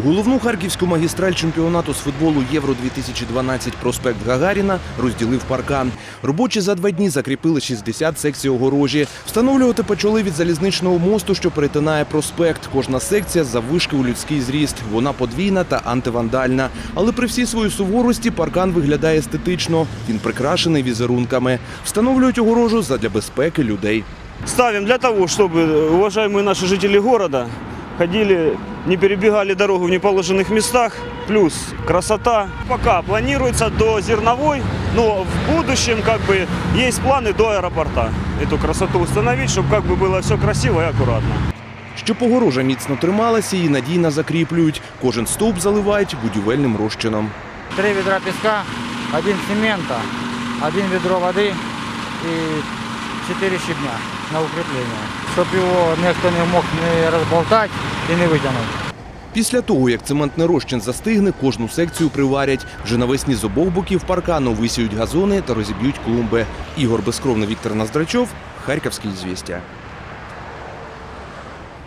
Головну харківську магістраль чемпіонату з футболу Євро 2012 проспект Гагаріна розділив паркан. Робочі за два дні закріпили 60 секцій огорожі. Встановлювати почали від залізничного мосту, що перетинає проспект. Кожна секція заввишки у людський зріст. Вона подвійна та антивандальна. Але при всій своїй суворості паркан виглядає естетично. Він прикрашений візерунками. Встановлюють огорожу задля безпеки людей. Ставим для того, чтобы уважаемые наши жители города ходили, не перебегали дорогу в неположенных местах. Плюс красота. Пока планируется до зерновой, но в будущем как бы есть планы до аэропорта эту красоту установить, чтобы как бы было все красиво и аккуратно. Щоб погорожа міцно трималася, її надійно закріплюють. Кожен стовп заливають будівельним розчином. Три відра піска, один цемента, один відро води і 4 щебня на укріплення, щоб його ніхто не мог не розболтати і не витягнути. Після того, як цементний розчин застигне, кожну секцію приварять. Вже навесні з обох боків паркану висіють газони та розіб'ють клумби. Ігор Безкровний, Віктор Наздрачов, Харківський звістя.